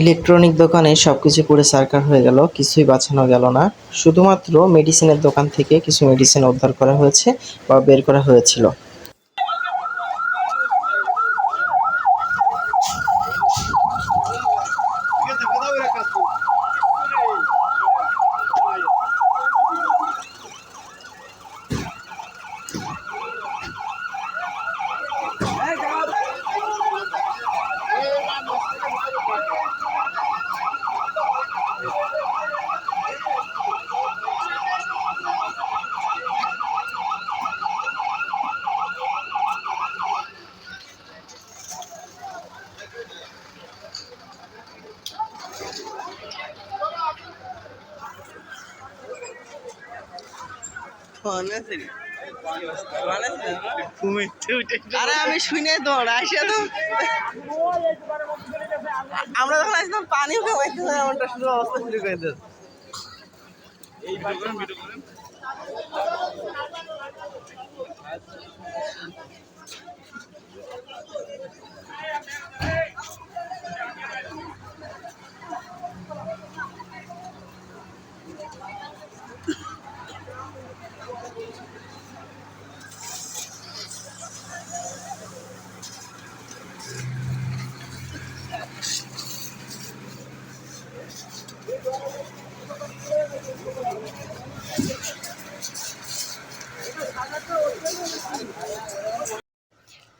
Electronic দোকানে সব কিছু পুরে সার্কার হয়ে গেল, কিছুই বাঁচানো গেল না। শুধুমাত্র মেডিসিনের দোকান থেকে কিছু মেডিসিন উদ্ধার করা হয়েছে বা বের করা হয়েছিল। আরে আমি শুনে দৌড় আসে তো। আমরা যখন আসলাম পানিও খাওয়াইতে এমনটা শুরু অবস্থা শুরু করে দিল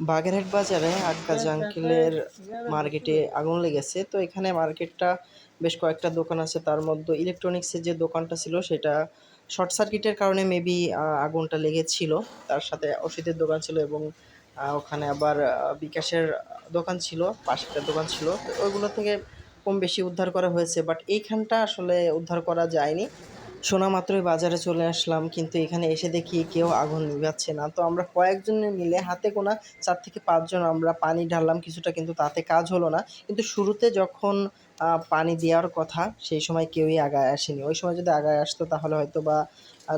বাগেরহাট বাজারে আক্কাজ আঙ্কেলের মার্কেটে আগুন লেগেছে। তো এখানে মার্কেটটা বেশ কয়েকটা দোকান আছে, তার মধ্যে ইলেকট্রনিক্সের যে দোকানটা ছিল, সেটা শর্ট সার্কিটের কারণে মেবি আগুনটা লেগেছিল। তার সাথে ওষুধের দোকান ছিল এবং ওখানে আবার বিকাশের দোকান ছিল পাশে একটা দোকান ছিল। ওইগুলো থেকে কম বেশি উদ্ধার করা হয়েছে বাট এইখানটা আসলে উদ্ধার করা যায়নি। শোনা মাত্রই বাজারে চলে আসলাম, কিন্তু এখানে এসে দেখি কেউ আগুন নিভাচ্ছে না। তো আমরা কয়েকজন মিলে হাতে গোনা চার থেকে পাঁচজন আমরা পানি ঢাললাম, কিছুটা কিন্তু তাতে কাজ হলো না। কিন্তু শুরুতে যখন পানি দেওয়ার কথা, সেই সময় কেউই আগায় আসেনি। ওই সময় যদি আগায় আসতো, তাহলে হয়তো বা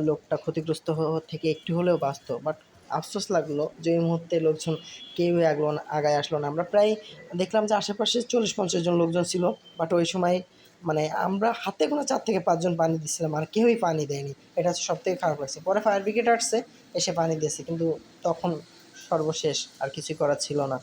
লোকটা ক্ষতিগ্রস্ত থেকে একটু হলেও বাঁচতো। বাট আফসোস লাগল যে এই মুহূর্তে লোকজন কেউ আগলো না, আগায় আসলো না। আমরা প্রায় দেখলাম যে আশেপাশে চল্লিশ পঞ্চাশ জন লোকজন ছিল বাট ওই সময় মানে আমরা হাতে কোনো চার থেকে পাঁচজন পানি দিচ্ছিলাম আর কেউই পানি দেয়নি। এটা হচ্ছে সব থেকে খারাপ লাগছে। পরে ফায়ার ব্রিগেড আসছে, এসে পানি দিয়েছে, কিন্তু তখন সর্বশেষ আর কিছুই করার ছিল না।